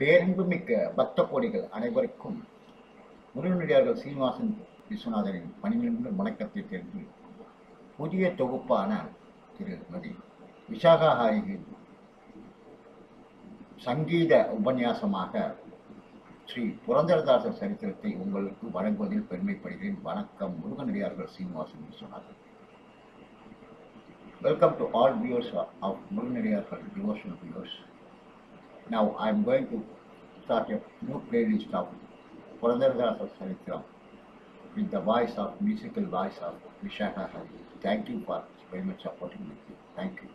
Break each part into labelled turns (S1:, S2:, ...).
S1: பேரன்புமிக்க பக்த கோடிகள் அனைவருக்கும் முருகனடியார்கள் சீனிவாசன் விஸ்வநாதனின் பணிமிழந்த வணக்கத்தை தெரிந்து புதிய தொகுப்பான திருமதி விசாகா ஹாரியின் சங்கீத உபன்யாசமாக ஸ்ரீ புரந்தரதாசர் சரித்திரத்தை உங்களுக்கு வழங்குவதில் பெருமைப்படுகிறேன் வணக்கம் முருகனடியார்கள் Srinivasan Viswanathan welcome to all viewers of முருகனடியார்கள் devotional viewers. Now I am going to start a new playlist of Purandaradasa Sarithram with the voice of musical voice of Vishaka Hari. Thank you for very much supporting me. Thank you.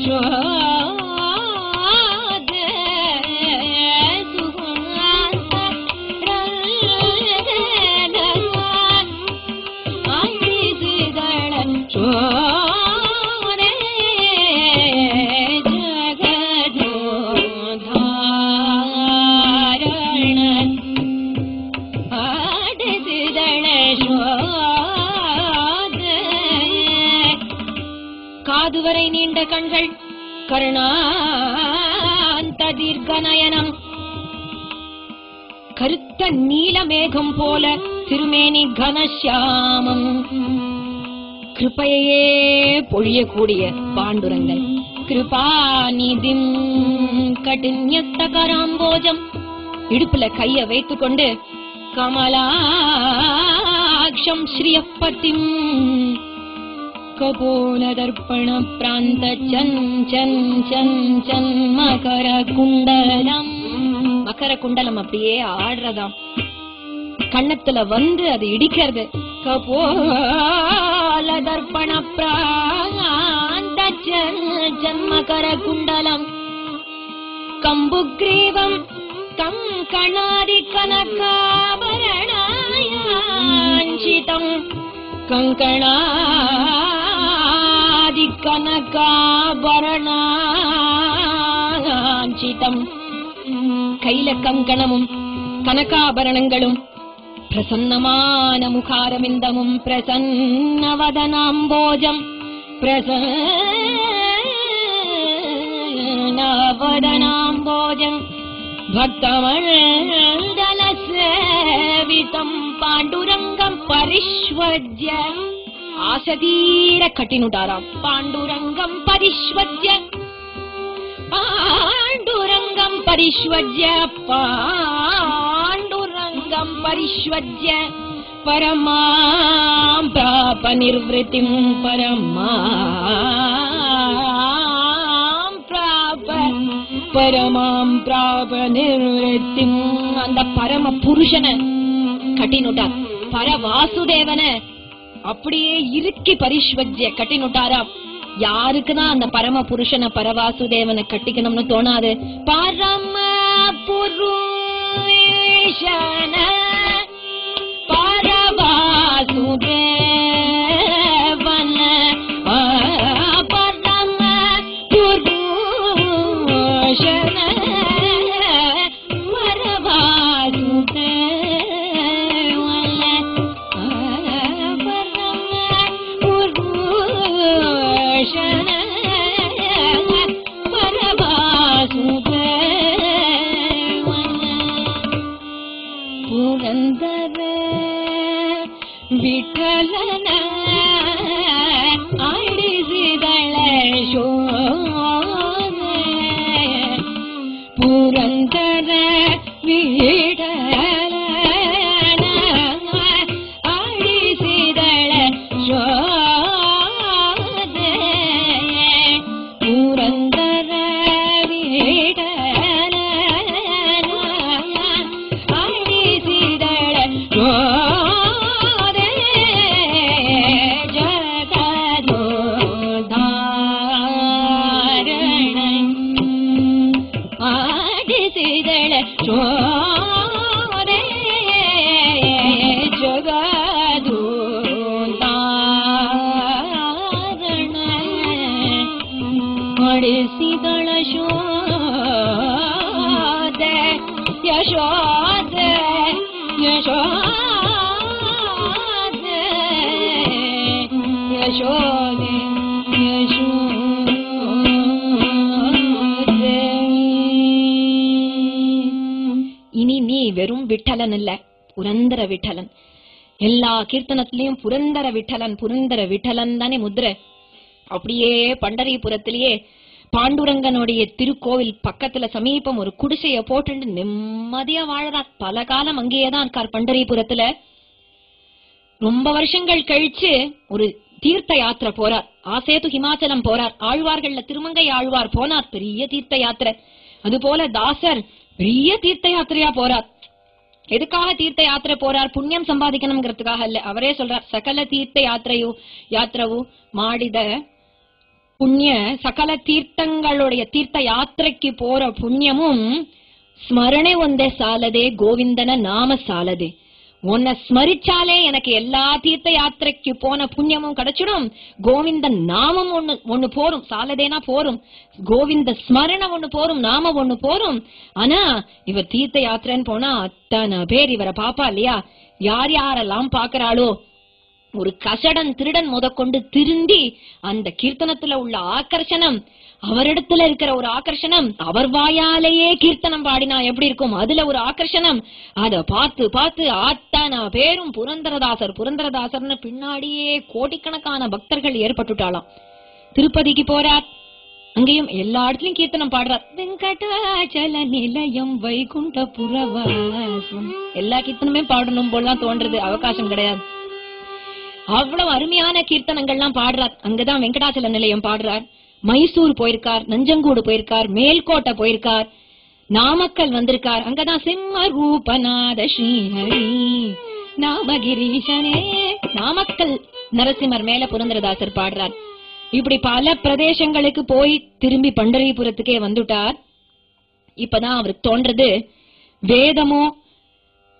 S2: 说 காதுவரை நீண்ட கண்கள். கருணாந்த தீர்க்க நயனம் கருத்த நீலமேகம் போல திருமேனி கனசியாமம் கிருப்பையே பொழியக்கூடிய பாண்டுரங்கள். கிருபாநிதிம் கடின்யஸ்த கராம்போஜம். இடுப்புல கைய வைத்துக்கொண்டு கமலாட்சம் ஸ்ரீயப்பத்தின் கபோலதர்ப்பண பிராந்த மகர குண்டலம் மகர குண்டலம் அப்படியே ஆடுறதாம் கண்ணத்துல வந்து அது இடிக்கிறது கபோலதர்ப்பண பிராந்த சன் சன் மகர குண்டலம் கம்புக்ரீவம் கம் கணாதி கனகாபரணாயாஞ்சிதம் கங்கணா കനകാഭരണാഞ്ചിതം കൈലക്കങ്കണവും കനകാഭരണങ്ങളും പ്രസന്നമാന മുഖാരമിന്ദമും പ്രസന്നവദനാംബോജം. പ്രസന്നവദനാംബോജം. ഭക്തമഴലസേവിതം പാണ്ഡുരംഗം പരിശ്വജ്യം. ஆசதீர கட்டினுடாராம். பாண்டுரங்கம் பரிஷ்வஜ்ய பாண்டுரங்கம் பரிஷ்வஜ்ய பாண்டுரங்கம் பரிஷ்வஜ்ய பரமாம் பிராப நிர்வத்திம் பரமாம் பிராப. பரமாம் பிராப நிர்வத்திம் அந்த பரம புருஷனை கட்டினுட்டார். பரவாசுதேவனை அப்படியே இறுக்கி பரிஷ்வஜ்ய கட்டினுட்டாரா? யாருக்குதான் அந்த பரம புருஷன பரவாசுதேவனை கட்டிக்கணும்னு தோணாது. பரம புருஷன பரவாசுதேவன வெறும் விட்டலன் இல்ல புரந்தர விட்டலன். எல்லா கீர்த்தனத்திலையும் புரந்தர விட்டலன் புரந்தர விட்டலன் தானே முத்ரை. அப்படியே பண்டரிபுரத்திலேயே பாண்டுரங்கனுடைய திருக்கோவில் பக்கத்துல சமீபம் ஒரு குடிசைய போட்டு நிம்மதியா வாழறார். பல காலம் அங்கேயேதான் இருக்கார் பண்டரிபுரத்துல. ரொம்ப வருஷங்கள் கழிச்சு ஒரு தீர்த்த யாத்திரை போறார். ஆசேது ஹிமாச்சலம் போறார். ஆழ்வார்கள்ல திருமங்கை ஆழ்வார் போனார். பெரிய தீர்த்த யாத்திரை. அது போல தாசர் பெரிய தீர்த்த யாத்திரையா போறார். எதுக்காக தீர்த்த யாத்திரை போறார்? புண்ணியம் சம்பாதிக்கணுங்கிறதுக்காக இல்ல அவரே சொல்றார் சகல தீர்த்த யாத்திரையோ யாத்திரவும் மாடித புண்ணிய சகல தீர்த்தங்களுடைய தீர்த்த யாத்திரைக்கு போற புண்ணியமும் ஸ்மரணை வந்த சாலதே கோவிந்தன நாம சாலதே. உன்னை ஸ்மரிச்சாலே எனக்கு எல்லா தீர்த்த யாத்திரைக்கு போன புண்ணியமும் கிடைச்சிடும். கோவிந்த நாமம் ஒண்ணு ஒண்ணு போரும். சாலதேனா போரும். கோவிந்த ஸ்மரணம் ஒண்ணு போரும். நாமம் ஒண்ணு போரும். ஆனா இவர் தீர்த்த யாத்திரைன்னு போனா அத்தனை பேர் இவரை பாப்பா இல்லையா? யார் யாரெல்லாம் பாக்குறாளோ ஒரு கசடன் திருடன் முதற்கொண்டு திருந்தி அந்த கீர்த்தனத்துல உள்ள ஆக்கர்ஷணம் அவரிடத்துல இருக்கிற ஒரு ஆக்கர்ஷணம் அவர் வாயாலேயே கீர்த்தனம் பாடினா எப்படி இருக்கும்? அதுல ஒரு ஆக்கர்ஷணம் அத பார்த்து பார்த்து ஆத்தான பேரும் புரந்தரதாசர் புரந்தரதாசர்னு பின்னாடியே கோடிக்கணக்கான பக்தர்கள் ஏற்பட்டுட்டாளாம். திருப்பதிக்கு போறார். அங்கேயும் எல்லா இடத்துலயும் கீர்த்தனம் பாடுறார். வெங்கடாச்சல நிலையம் வைகுண்ட புறவாசம் எல்லா கீர்த்தனமே பாடணும் போலாம் தோன்றது. அவகாசம் கிடையாது. அவ்வளவு அருமையான கீர்த்தனங்கள்லாம் பாடுறார். அங்கதான் வெங்கடாச்சல நிலையம் பாடுறார். மைசூர் போயிருக்கார் நஞ்சங்கூடு போயிருக்கார் மேல்கோட்டை போயிருக்கார் நாமக்கல் வந்திருக்கார். அங்கதான் சிம்ம ரூபநாத ஸ்ரீஹரி நாமகிரீஷனே. நாமக்கல் நரசிம்மர் மேல புரந்தரதாசர் பாடுறார். இப்படி பல பிரதேசங்களுக்கு போய் திரும்பி பண்டரிபுரத்துக்கே வந்துட்டார். இப்பதான் அவருக்கு தோன்றது. வேதமோ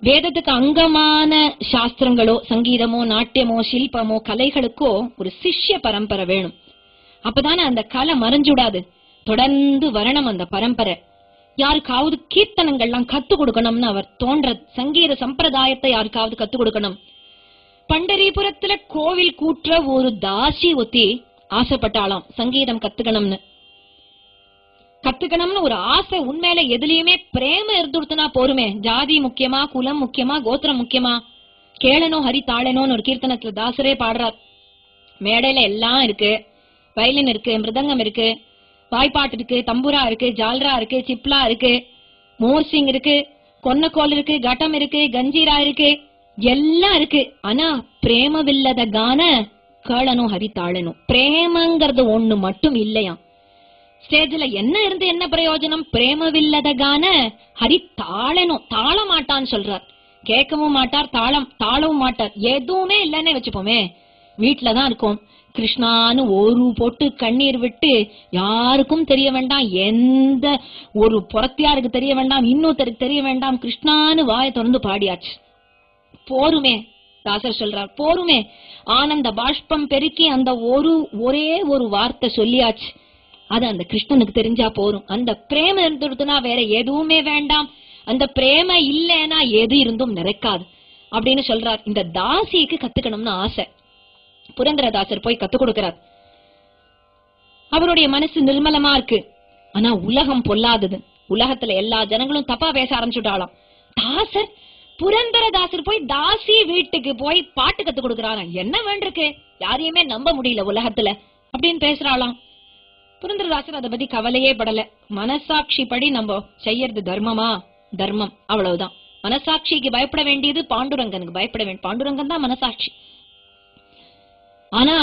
S2: வேதத்துக்கு அங்கமான சாஸ்திரங்களோ சங்கீதமோ நாட்டியமோ சில்பமோ கலைகளுக்கோ ஒரு சிஷ்ய பரம்பரை வேணும். அப்பதானே அந்த கலை மறைஞ்சுடாது. தொடர்ந்து வரணும் அந்த பரம்பரை. யாருக்காவது கீர்த்தனங்கள்லாம் கத்து கொடுக்கணும்னு அவர் தோன்ற சங்கீத சம்பிரதாயத்தை யாருக்காவது கத்து கொடுக்கணும். பண்டரிபுரத்துல கோவில் கூற்ற ஒரு தாசி ஒத்தி ஆசைப்பட்டாலாம் சங்கீதம் கத்துக்கணும்னு. கத்துக்கணும்னு ஒரு ஆசை உண்மையில எதுலயுமே பிரேம இருந்துடுத்துனா போருமே. ஜாதி முக்கியமா குலம் முக்கியமா கோத்திரம் முக்கியமா. கேளனோ ஹரி தாளனோன்னு ஒரு கீர்த்தனத்துல தாசரே பாடுறார். மேடையில எல்லாம் இருக்கு. வயலின் இருக்கு மிருதங்கம் இருக்கு வாய்ப்பாட்டு இருக்கு தம்புரா இருக்கு ஜால்ரா இருக்கு சிப்லா இருக்கு மோர்சிங் இருக்கு கொன்னக்கோல் இருக்கு கட்டம் இருக்கு கஞ்சீரா இருக்கு எல்லாம் இருக்கு. ஆனா பிரேமவில்லத கான கேளனும் ஹரி பிரேமங்கிறது ஒண்ணு மட்டும் இல்லையா ஸ்டேஜ்ல என்ன இருந்து என்ன பிரயோஜனம்? பிரேமவில்லத கான ஹரி தாளனும் தாள மாட்டான்னு சொல்றார். கேட்கவும் மாட்டார் தாளம் தாழவும் மாட்டார். எதுவுமே இல்லைன்னே வச்சுப்போமே. வீட்டுலதான் இருக்கும். கிருஷ்ணான்னு ஒரு பொட்டு கண்ணீர் விட்டு யாருக்கும் தெரிய வேண்டாம். எந்த ஒரு புறத்தியாருக்கு தெரிய வேண்டாம். இன்னொருத்தருக்கு தெரிய வேண்டாம். கிருஷ்ணான்னு வாயை திறந்து பாடியாச்சு. போருமே தாசர் சொல்றார் போருமே. ஆனந்த பாஷ்பம் பெருக்கி அந்த ஒரு ஒரே ஒரு வார்த்தை சொல்லியாச்சு. அது அந்த கிருஷ்ணனுக்கு தெரிஞ்சா போரும். அந்த பிரேம இருந்துடுதுன்னா வேற எதுவுமே வேண்டாம். அந்த பிரேம இல்லைன்னா எது இருந்தும் நிறைக்காது அப்படின்னு சொல்றார். இந்த தாசிக்கு கத்துக்கணும்னு ஆசை. புரந்தரதாசர் போய் கத்து கொடுக்கிறார். அவருடைய மனசு நிர்மலமா இருக்கு. ஆனா உலகம் பொல்லாதது. உலகத்துல எல்லா ஜனங்களும் தப்பா பேச ஆரம்பிச்சுட்டாளாம். தாசர் புரந்தரதாசர் போய் தாசி வீட்டுக்கு போய் பாட்டு கத்து கொடுக்கறாராம். என்ன வேண்டிருக்கு யாரையுமே நம்ப முடியல உலகத்துல. அப்படின்னு பேசுறாளாம். புரந்தரதாசர் அதை பத்தி கவலையே படல. மனசாட்சி படி நம்ம செய்யறது தர்மமா? தர்மம். அவ்வளவுதான். மனசாட்சிக்கு பயப்பட வேண்டியது பாண்டுரங்கனுக்கு. பயப்பட வேண்டும் பாண்டுரங்கன் தான் மனசாட்சி. ஆனா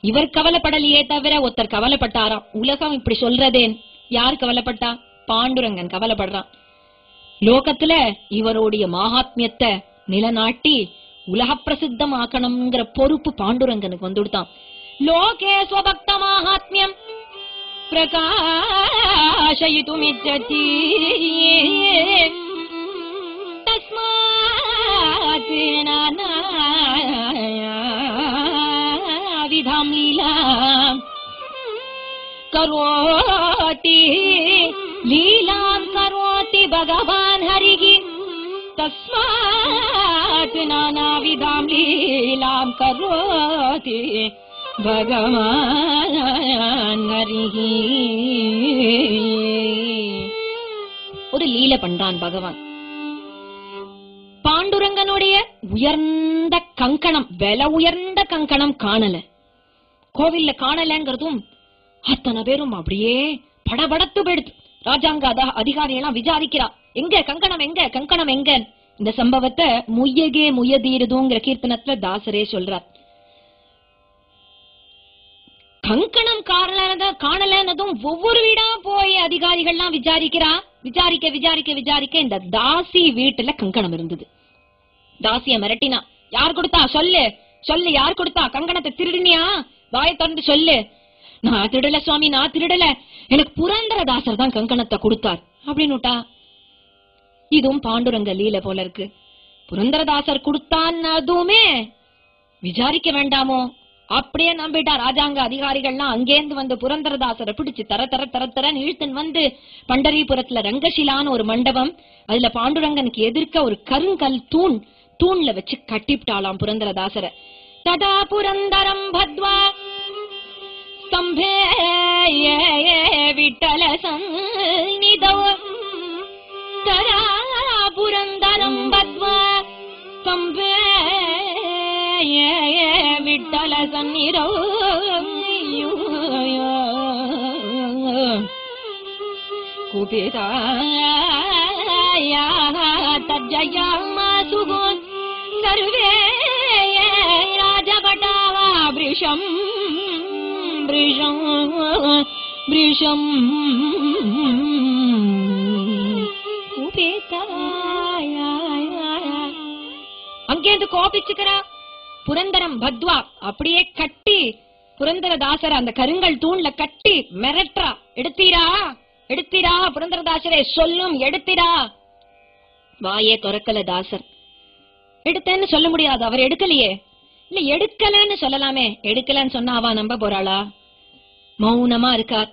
S2: இவர் கவலைப்படலையே தவிர ஒருத்தர் கவலைப்பட்டாராம். உலகம் இப்படி சொல்றதேன். யார் கவலைப்பட்டா? பாண்டுரங்கன் கவலைப்படுறான். லோகத்துல இவருடைய மகாத்மியத்தை நிலநாட்டி உலக பிரசித்தம் ஆக்கணுங்கிற பொறுப்பு பாண்டுரங்கனுக்கு வந்துடுதான். லோகே ஸ்வபக்த மாஹாத்மியம் பிரகாசயித்துமிச்சதி करोति लीलां करोति भगवान् हरिः तस्मात् नानाविधां लीलां करोति भगवान् हरिः ஒரு லீல பண்றான் பகவான் பாண்டுரங்கனுடைய உயர்ந்த கங்கணம் விலை உயர்ந்த கங்கணம் காணல கோவில்ல காணலங்கிறதும் அத்தனை பேரும் அப்படியே படபடத்து போயிடுது. ராஜாங்க அத- அதிகாரி எல்லாம் விசாரிக்கிறா. எங்க கங்கணம் எங்க கங்கணம் எங்க? இந்த சம்பவத்தை முய்யகே முயதீருதுங்கிற கீர்த்தனத்துல தாசரே சொல்றார். கங்கணம் காரணம் காணலன்னதும் ஒவ்வொரு வீடா போய் அதிகாரிகள்லாம் விசாரிக்கிறா. விசாரிக்க விசாரிக்க விசாரிக்க இந்த தாசி வீட்டுல கங்கணம் இருந்தது. தாசிய மிரட்டினா யார் கொடுத்தா? சொல்லு. சொல்லு யார் கொடுத்தா? கங்கணத்தை திருடினியா? வாயை திறந்து சொல்லு. நான் திருடல சுவாமி நான் திருடல. எனக்கு புரந்தரதாசர் தான் கங்கணத்தை கொடுத்தார். அப்படின்னுட்டா இதுவும் பாண்டுரங்க லீல போல இருக்கு. புரந்தரதாசர் கொடுத்தான்னதுமே விசாரிக்க வேண்டாமோ? அப்படியே நம்பிட்டா ராஜாங்க அதிகாரிகள்லாம் அங்கேருந்து வந்து புரந்தரதாசரை பிடிச்சு தர தர தர தரன்னு இழுத்துன்னு வந்து பண்டரிபுரத்துல ரங்கசிலான்னு ஒரு மண்டபம் அதுல பாண்டுரங்கனுக்கு எதிர்க்க ஒரு கருங்கல் தூண் தூண்ல வச்சு கட்டிவிட்டாளாம் புரந்தரதாசரை. ததா புரந்தரம் பத்வா സ്തംഭേ വിട്ടല സന്നിധവും തരാപുരന്തരം പത്മ സ്തംഭേ വിട്ടല സന്നിധവും കുപിതായ തജ്ജയാസുഗോ സർവേ രാജപടാവാ വൃഷം वृषम् वृषम् वृषम् குபிதாயாய். அங்கேருந்து கோபிச்சுக்கிறா புரந்தரம் பத்வா அப்படியே கட்டி புரந்தரதாசர் அந்த கருங்கல் தூண்ல கட்டி மிரட்டுறா எடுத்தீரா எடுத்தீரா புரந்தரதாசரே சொல்லும் எடுத்தீரா வாயே துறக்கல தாசர் எடுத்தேன்னு சொல்ல முடியாது அவர் எடுக்கலையே இல்ல எடுக்கலன்னு சொல்லலாமே எடுக்கலன்னு சொன்னா அவ நம்ப போறாளா மௌனமா இருக்கார்.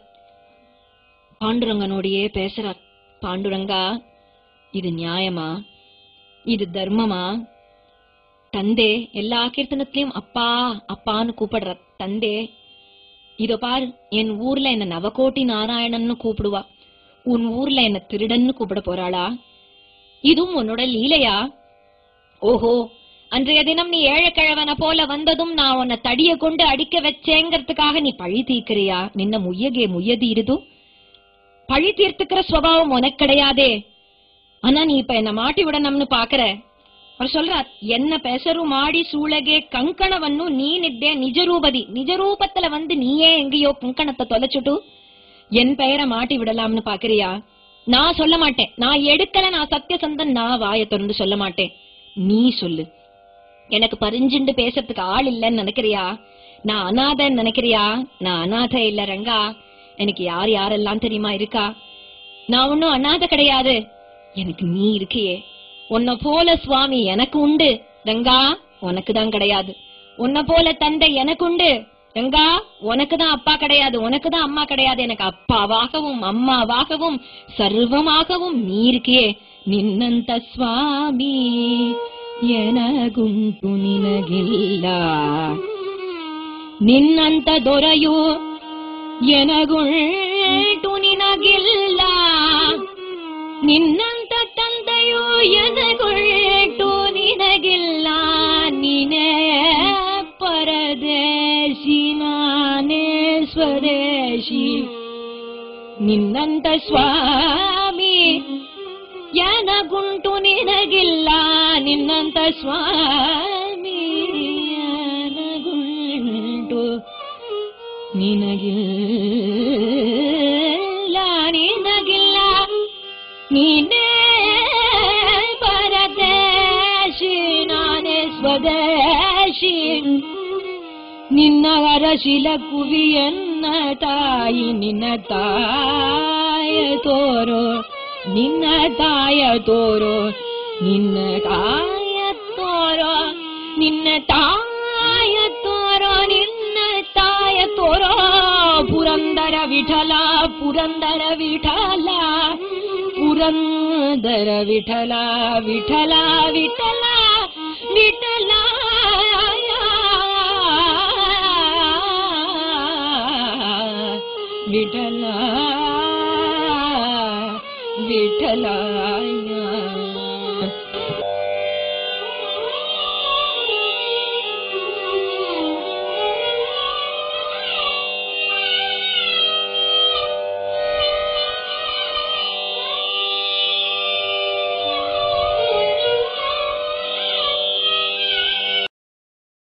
S2: பாண்டுரங்கனோடையே பேசுறார். பாண்டுரங்கா இது நியாயமா? இது தர்மமா? தந்தே எல்லா கீர்த்தனத்திலயும் அப்பா அப்பான்னு கூப்பிடுற தந்தே இதோ பார் என் ஊர்ல என்ன நவகோட்டி நாராயணன்னு கூப்பிடுவா. உன் ஊர்ல என்ன திருடன்னு கூப்பிட போறாளா? இதுவும் உன்னோட லீலையா? ஓஹோ அன்றைய தினம் நீ ஏழைக்கிழவன போல வந்ததும் நான் உன்னை தடிய கொண்டு அடிக்க வச்சேங்கிறதுக்காக நீ பழி தீர்க்கிறியா? நின்ன முய்யகே முய்யதீருது. பழி தீர்த்துக்கிற சுவாவம் உனக்கு கிடையாதே. ஆனா நீ இப்ப என்ன மாட்டி விடணும்னு பாக்குற? அவர் சொல்றார் என்ன பெசரு மாடி சூழகே கங்கணவன்னு நீ நித்தே நிஜரூபதி. நிஜரூபத்துல வந்து நீயே எங்கேயோ கங்கணத்தை தொலைச்சுட்டு என் பெயரை மாட்டி விடலாம்னு பாக்குறியா? நான் சொல்ல மாட்டேன். நான் எடுக்கல நான் சத்தியசந்தன் நான் வாயை திறந்து சொல்ல மாட்டேன். நீ சொல்லு. எனக்கு பரிஞ்சுண்டு பேசுறதுக்கு ஆள் இல்லைன்னு நினைக்கிறியா? நான் அனாதைன்னு நினைக்கிறியா? நான் அனாதை இல்ல ரங்கா. எனக்கு யார் யாரெல்லாம் தெரியுமா இருக்கா? நான் ஒன்னும் அனாதை கிடையாது. எனக்கு நீ இருக்கியே. உன்னை போல சுவாமி எனக்கு உண்டு. ரங்கா உனக்கு தான் கிடையாது. உன்னை போல தந்தை எனக்கு உண்டு. ரங்கா உனக்கு தான் அப்பா கிடையாது. உனக்கு தான் அம்மா கிடையாது. எனக்கு அப்பாவாகவும் அம்மாவாகவும் சர்வமாகவும் நீ இருக்கியே. நின்னந்த சுவாமி. ಎನಗುಂಟು ನಿನಗಿಲ್ಲ. ನಿನ್ನಂತ ದೊರೆಯು ಎನಗುಂಟು ನಿನಗಿಲ್ಲ. ನಿನ್ನಂತ ತಂದೆಯು ಎನಗುಂಟು ನಿನಗಿಲ್ಲ. ನೀನೇ ಪರದೇಶಿ, ನಾನೇ ಸ್ವದೇಶಿ. ನಿನ್ನಂತ ಸ್ವಾಮಿ ಜ್ಞಾನಗುಂಟು ನಿನಗಿಲ್ಲ, ನಿನ್ನಂತ ಸ್ವಾಮಿ ಜ್ಞಾನಗುಂಟು ನಿನಗಿಲ್ಲ ನಿನಗಿಲ್ಲ. ನೀನೇ ಪರದೇಶಿ, ನಾನೇ ಸ್ವದೇಶಿ. ನಿನ್ನ ಅರಶಿಲ ಕುವಿಯನ್ನ ತಾಯಿ ನಿನ್ನ ತಾಯ ತೋರೋ ನಿನ್ನ ತಾಯ ತೋರೋ ನಿನ್ನ ತಾಯ ತೋರೋ ನಿನ್ನ ತಾಯ ತೋರೋ ನಿನ್ನ ತಾಯ ತೋರೋ ಪುರಂದರ ವಿಠಲ ಪುರಂದರ ವಿಠಲ ಪುರಂದರ ವಿಠಲ ವಿಠಲ ವಿಠಲ ವಿಠಲ ವಿಠಲ ವಿಠಲಾಯ